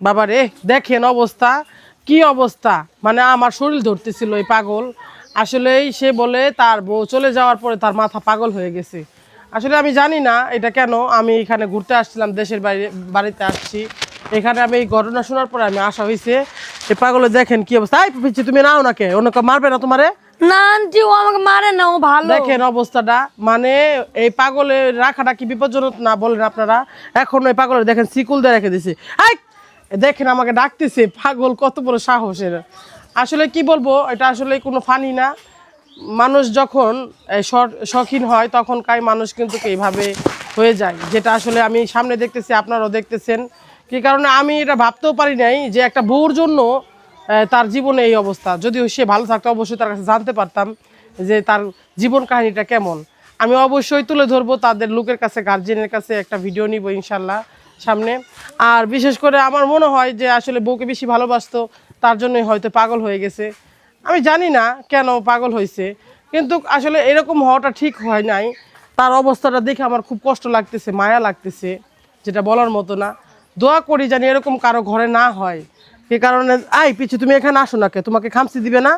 বাবা রে দেখেন অবস্থা কি অবস্থা? মানে আমার শরীর ধরতেছিল এই পাগল। আসলেই সে বলে তার বউ চলে যাওয়ার পরে তার মাথা পাগল হয়ে গেছে। আসলে আমি জানি না এটা কেন আমি এখানে ঘুরতে আসছিলাম দেশের বাইরে বাড়িতে আসছি। এখানে আমি এই ঘটনা শোনার পরে আমি আসা হয়েছে এই পাগলে দেখেন কি অবস্থা। এই পিচ্ছি তুমি নাও নাকে অনেকে মারবে না তোমারে? না আন্টি ও আমাকে মারে না ও ভালো। দেখেন অবস্থাটা মানে এই পাগলের রাখাটা কি বিপজ্জনক না বলেন আপনারা? এখন ওই পাগলের দেখেন সিকুল দিয়ে রেখে দিছে। আই দেখেন আমাকে ডাকতেছে, পাগল, কত বড় সাহসের। আসলে কি বলব, এটা আসলে কোনো ফানি না। মানুষ যখন শখিন হয়, তখন কাই মানুষ কিন্তু এইভাবে হয়ে যায়। যেটা আসলে আমি সামনে দেখতেছি, আপনারাও দেখতেছেন। কি কারণে আমি এটা ভাবতেও পারি নাই যে একটা বউর জন্য তার জীবনে এই অবস্থা। যদিও সে ভালো থাকতো, অবশ্যই তার কাছে জানতে পারতাম যে তার জীবন কাহিনীটা কেমন। আমি অবশ্যই তুলে ধরবো তাদের লোকের কাছে গার্জেনের কাছে একটা ভিডিও নিব, ইনশাল্লাহ। সামনে। আর বিশেষ করে আমার মনে হয় যে আসলে বউকে বেশি ভালোবাসতো, তার জন্যই হয়তো পাগল হয়ে গেছে। আমি জানি না কেন পাগল হয়েছে, কিন্তু আসলে এরকম হওয়াটা ঠিক হয় নাই। তার অবস্থাটা দেখে আমার খুব কষ্ট লাগতেছে, মায়া লাগতেছে, যেটা বলার মতো না। দোয়া করি জানি এরকম কারও ঘরে না হয়। সে কারণে, আই পিছু তুমি এখানে আসো না কে তোমাকে খামসি দিবে না?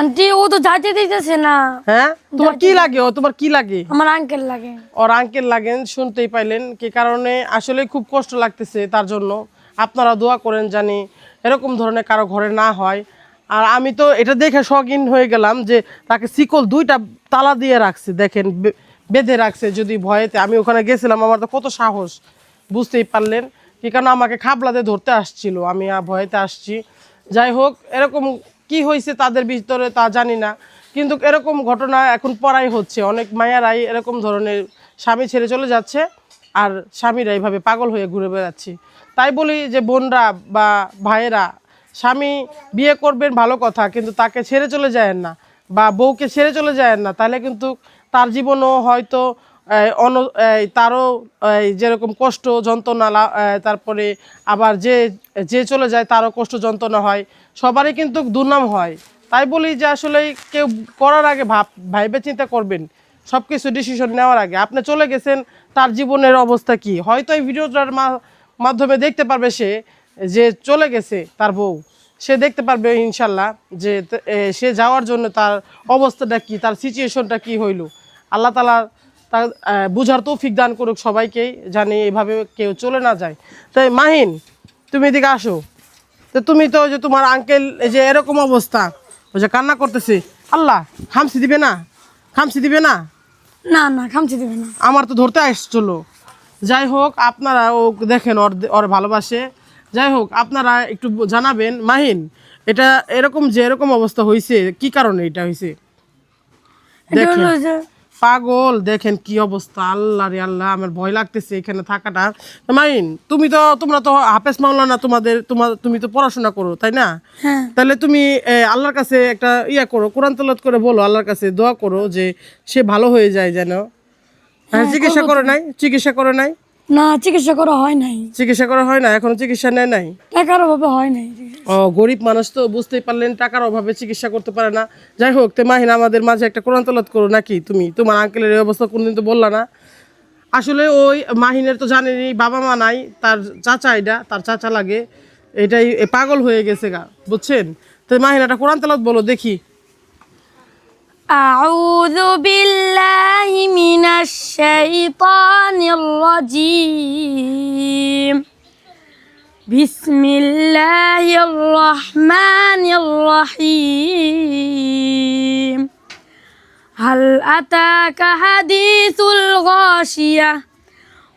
আন্টি ও তো যাইতে দিতেছে না। হ্যাঁ? তোমার কি লাগে? ও তোমার কি লাগে? আমার আঙ্কেল লাগে। ওর আঙ্কেল লাগেন শুনতেই পাইলেন। কি কারণে আসলে খুব কষ্ট লাগতেছে তার জন্য। আপনারা দোয়া করেন জানি এরকম ধরনের কারও ঘরে না হয়। আর আমি তো এটা দেখে শখিন হয়ে গেলাম যে তাকে শিকল দুইটা তালা দিয়ে রাখছে দেখেন বেঁধে রাখছে যদি ভয়েতে। আমি ওখানে গেছিলাম আমার তো কত সাহস বুঝতেই পারলেন। কি কারণ আমাকে খাবলাতে ধরতে আসছিল আমি ভয়েতে আসছি। যাই হোক এরকম কি হয়েছে তাদের ভিতরে তা জানি না। কিন্তু এরকম ঘটনা এখন পড়াই হচ্ছে। অনেক মায়ারাই এরকম ধরনের স্বামী ছেড়ে চলে যাচ্ছে আর স্বামীরা এইভাবে পাগল হয়ে ঘুরে বেড়াচ্ছে। তাই বলি যে বোনরা বা ভাইয়েরা, স্বামী বিয়ে করবেন ভালো কথা, কিন্তু তাকে ছেড়ে চলে যায় না বা বউকে ছেড়ে চলে যায় না, তাহলে কিন্তু তার জীবনও হয়তো অন তারও যেরকম কষ্ট, যন্ত্রণা তারপরে আবার যে যে চলে যায় তারও কষ্ট, যন্ত্রণা হয়। সবারই কিন্তু দুর্নাম হয়। তাই বলি যে আসলে কেউ করার আগে ভাব, ভাইবে চিন্তা করবেন। সব কিছু ডিসিশন নেওয়ার আগে। আপনি চলে গেছেন, তার জীবনের অবস্থা কি? হয়তো এই ভিডিওটার মাধ্যমে দেখতে পারবে সে, যে চলে গেছে তার বউ। সে দেখতে পারবে ইনশাল্লাহ যে সে যাওয়ার জন্য তার অবস্থাটা কি, তার সিচুয়েশনটা কি হইল। আল্লাহ তালা আহ, বুঝার তৌফিক দান করুক সবাইকেই জানি এভাবে কেউ চলে না যায়। তাই মাহিন তুমি এদিকে আসো। তো তুমি তো যে তোমার আঙ্কেল এই যে এরকম অবস্থা। ওই যে কান্না করতেছে। আল্লাহ খামসি দিবে না? খামসি দিবে না? না না খামচি দিবে না। আমার তো ধরতে আসছিল। যাই হোক আপনারা ও দেখেন ওর ওর ভালোবাসে। যাই হোক আপনারা একটু জানাবেন মাহিন এটা এরকম যে এরকম অবস্থা হয়েছে কি কারণে এটা হয়েছে দেখেন। পাগল দেখেন কি অবস্থা। আল্লাহ রে আল্লাহ আমার ভয় লাগতেছে এখানে থাকাটা। মাইন তুমি তো তোমরা তো হাফেজ মাওলানা তোমাদের তোমার তুমি তো পড়াশোনা করো তাই না? হ্যাঁ। তাহলে তুমি আল্লাহর কাছে একটা ইয়া করো কোরআন তলাত করে বলো আল্লাহর কাছে দোয়া করো যে সে ভালো হয়ে যায় যেন। হ্যাঁ চিকিৎসা করে নাই? চিকিৎসা করে নাই? না চিকিৎসা করা হয় নাই। চিকিৎসা করা হয় না এখনও চিকিৎসা নেয় নাই? টাকার অভাবে হয় নাই ও গরিব মানুষ তো বুঝতেই পারলেন টাকার অভাবে চিকিৎসা করতে পারে না যাই হোক তে মাহিন আমাদের মাঝে একটা কোরআন তলাত করো নাকি তুমি তোমার আঙ্কেলের এই অবস্থা কোনদিন তো বললা না আসলে ওই মাহিনের তো জানেনি বাবা মা নাই তার চাচা এটা তার চাচা লাগে এটাই এ পাগল হয়ে গেছে গা বুঝছেন তো মাহিন একটা কোরআন তলাত বলো দেখি أعوذ بالله من الشيطان الرجيم بسم الله الرحمن الرحيم. هل أتاك حديث الغاشية؟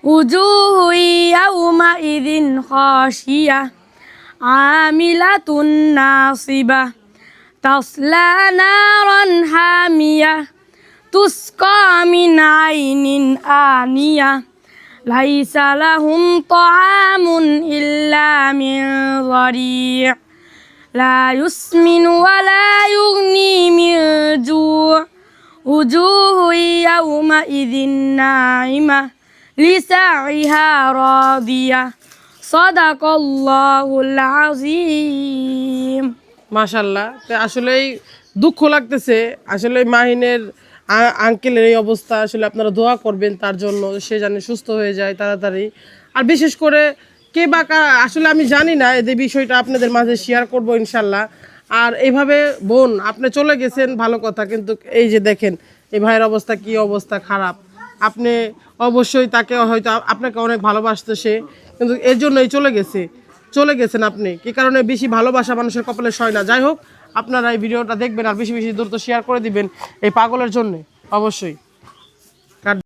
وجوه يومئذ خاشية. عاملة ناصبة. تصلى نارا حامية. تسقى من عين آنية. ليس لهم طعام إلا من ضريع لا يسمن ولا يغني من جوع وجوه يومئذ ناعمة لسعيها راضية صدق الله العظيم মাশাল্লাহ তো আসলেই দুঃখ লাগতেছে আসলে মাহিনের আ- আঙ্কেলের এই অবস্থা, আসলে আপনারা দোয়া করবেন তার জন্য, সে জানে সুস্থ হয়ে যায় তাড়াতাড়ি। আর বিশেষ করে কে বা আসলে আমি জানি না এদের বিষয়টা আপনাদের মাঝে শেয়ার করব ইনশাল্লাহ। আর এইভাবে বোন, আপনি চলে গেছেন, ভালো কথা, কিন্তু এই যে দেখেন, এই ভাইয়ের অবস্থা, কি অবস্থা খারাপ। আপনি অবশ্যই তাকে হয়তো আপনাকে অনেক ভালোবাসতো সে, কিন্তু এর জন্যই চলে গেছে। চলে গেছেন আপনি, কি কারণে বেশি ভালোবাসা মানুষের কপালে সয় না। যাই হোক আপনারা এই ভিডিওটা দেখবেন আর বেশি বেশি দূরত্ব শেয়ার করে দিবেন এই পাগলের জন্য, অবশ্যই।